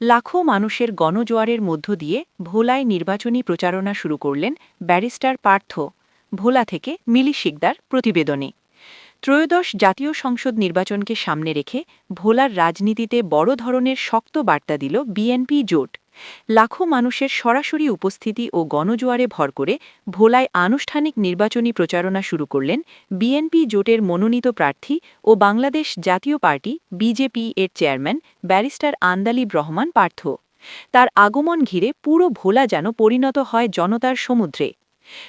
লাখো মানুষের গণজোয়ারের মধ্য দিয়ে ভোলায় নির্বাচনী প্রচারণা শুরু করলেন ব্যারিস্টার পার্থ, ভোলা থেকে মিলি শিকদার প্রতিবেদনে। ত্রয়োদশ জাতীয় সংসদ নির্বাচনকে সামনে রেখে ভোলার রাজনীতিতে বড় ধরনের শক্ত বার্তা দিল বিএনপি জোট। লাখো মানুষের সরাসরি উপস্থিতি ও গণজোয়ারে ভর করে ভোলায় আনুষ্ঠানিক নির্বাচনী প্রচারণা শুরু করলেন বিএনপি জোটের মনোনীত প্রার্থী ও বাংলাদেশ জাতীয় পার্টি বিজেপি এর চেয়ারম্যান ব্যারিস্টার আন্দালিব রহমান পার্থ। তার আগমন ঘিরে পুরো ভোলা যেন পরিণত হয় জনতার সমুদ্রে।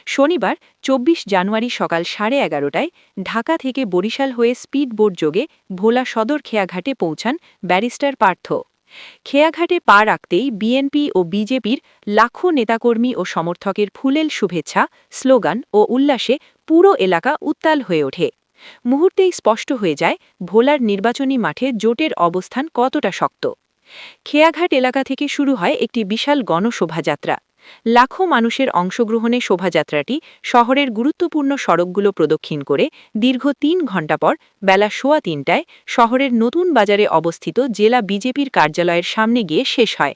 শনিবার ২৪ জানুয়ারি সকাল সাড়ে এগারোটায় ঢাকা থেকে বরিশাল হয়ে স্পিডবোট যোগে ভোলা সদর খেয়াঘাটে পৌঁছান ব্যারিস্টার পার্থ। খেয়াঘাটে পা রাখতেই বিএনপি ও বিজেপির লাখো নেতাকর্মী ও সমর্থকের ফুলেল শুভেচ্ছা, স্লোগান ও উল্লাসে পুরো এলাকা উত্তাল হয়ে ওঠে। মুহূর্তেই স্পষ্ট হয়ে যায়, ভোলার নির্বাচনী মাঠে জোটের অবস্থান কতটা শক্ত। খেয়াঘাট এলাকা থেকে শুরু হয় একটি বিশাল গণশোভাযাত্রা। লাখো মানুষের অংশগ্রহণে শোভাযাত্রাটি শহরের গুরুত্বপূর্ণ সড়কগুলো প্রদক্ষিণ করে দীর্ঘ তিন ঘণ্টা পর বেলা সোয়া তিনটায় শহরের নতুন বাজারে অবস্থিত জেলা বিজেপির কার্যালয়ের সামনে গিয়ে শেষ হয়।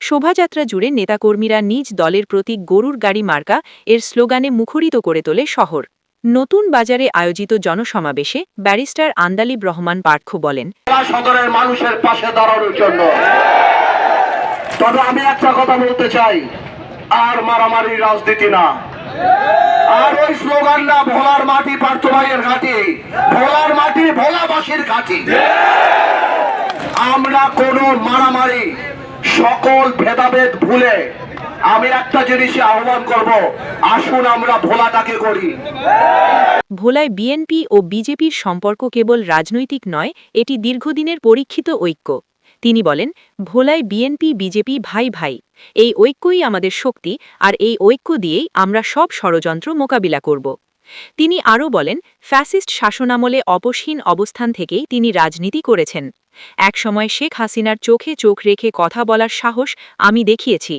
শোভাযাত্রা জুড়ে নেতাকর্মীরা নিজ দলের প্রতি গরুর গাড়ি মার্কা এর স্লোগানে মুখরিত করে তোলে শহর। নতুন বাজারে আয়োজিত জনসমাবেশে ব্যারিস্টার আন্দালিব রহমান পার্থ বলেন মানুষের পাশে দাঁড়ানোর জন্য। তবে আমি একটা কথা বলতে চাই, আর মারামারি রাজনীতি না। আর ওই স্লোগান না ভোলার মাটি পার্থ ভাইয়ের ঘাটি, ভোলার মাটি ভোলাবাসীর ঘাটি। আমরা কোনো মারামারি, সকল ভেদাভেদ ভুলে আমি একটা জিনিসে আহ্বান করব, আসুন আমরা ভোলাটাকে করি ভোলায় বিএনপি ও বিজেপির সম্পর্ক কেবল রাজনৈতিক নয়, এটি দীর্ঘদিনের পরীক্ষিত ঐক্য। তিনি বলেন, ভোলায় বিএনপি, বিজেপি ভাই ভাই। এই ঐক্যই আমাদের শক্তি, আর এই ঐক্য দিয়েই আমরা সব ষড়যন্ত্র মোকাবিলা করব। তিনি আরও বলেন, ফ্যাসিস্ট শাসনামলে অপসীন অবস্থান থেকেই তিনি রাজনীতি করেছেন। একসময় শেখ হাসিনার চোখে চোখ রেখে কথা বলার সাহস আমি দেখিয়েছি।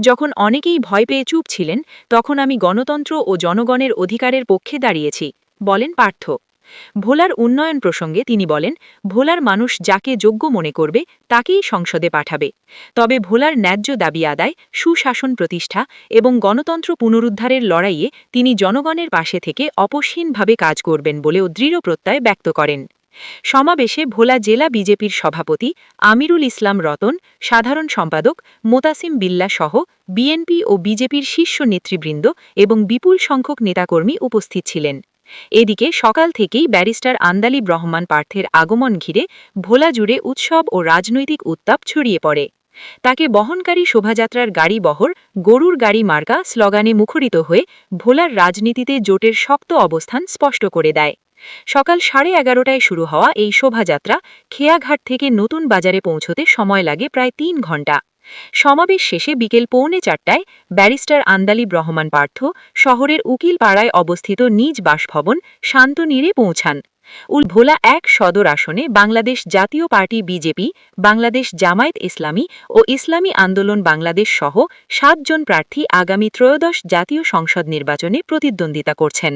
যখন অনেকেই ভয় পেয়ে চুপ ছিলেন, তখন আমি গণতন্ত্র ও জনগণের অধিকারের পক্ষে দাঁড়িয়েছি, বলেন পার্থ। ভোলার উন্নয়ন প্রসঙ্গে তিনি বলেন, ভোলার মানুষ যাকে যোগ্য মনে করবে, তাকেই সংসদে পাঠাবে। তবে ভোলার ন্যায্য দাবি আদায়, সুশাসন প্রতিষ্ঠা এবং গণতন্ত্র পুনরুদ্ধারের লড়াইয়ে তিনি জনগণের পাশে থেকে অপসীনভাবে কাজ করবেন বলেও দৃঢ় প্রত্যয় ব্যক্ত করেন। সমাবেশে ভোলা জেলা বিজেপির সভাপতি আমিরুল ইসলাম রতন, সাধারণ সম্পাদক মোতাসিম বিল্লা সহ বিএনপি ও বিজেপির শীর্ষ নেতৃবৃন্দ এবং বিপুল সংখ্যক নেতাকর্মী উপস্থিত ছিলেন। এদিকে সকাল থেকেই ব্যারিস্টার আন্দালিব রহমান পার্থের আগমন ঘিরে ভোলা জুড়ে উৎসব ও রাজনৈতিক উত্তাপ ছড়িয়ে পড়ে। তাকে বহনকারী শোভাযাত্রার গাড়ি বহর, গরুর গাড়ি মার্কা স্লোগানে মুখরিত হয়ে ভোলার রাজনীতিতে জোটের শক্ত অবস্থান স্পষ্ট করে দেয়। সকাল সাড়ে এগারোটায় শুরু হওয়া এই শোভাযাত্রা খেয়াঘাট থেকে নতুন বাজারে পৌঁছতে সময় লাগে প্রায় তিন ঘণ্টা। সমাবেশ শেষে বিকেল পৌনে চারটায় ব্যারিস্টার আন্দালিব রহমান পার্থ শহরের উকিলপাড়ায় অবস্থিত নিজ বাসভবন শান্তনীরে পৌঁছান। উল ভোলা এক সদর আসনে বাংলাদেশ জাতীয় পার্টি বিজেপি, বাংলাদেশ জামায়াত ইসলামী ও ইসলামী আন্দোলন বাংলাদেশ সহ সাতজন প্রার্থী আগামী ত্রয়োদশ জাতীয় সংসদ নির্বাচনে প্রতিদ্বন্দ্বিতা করছেন।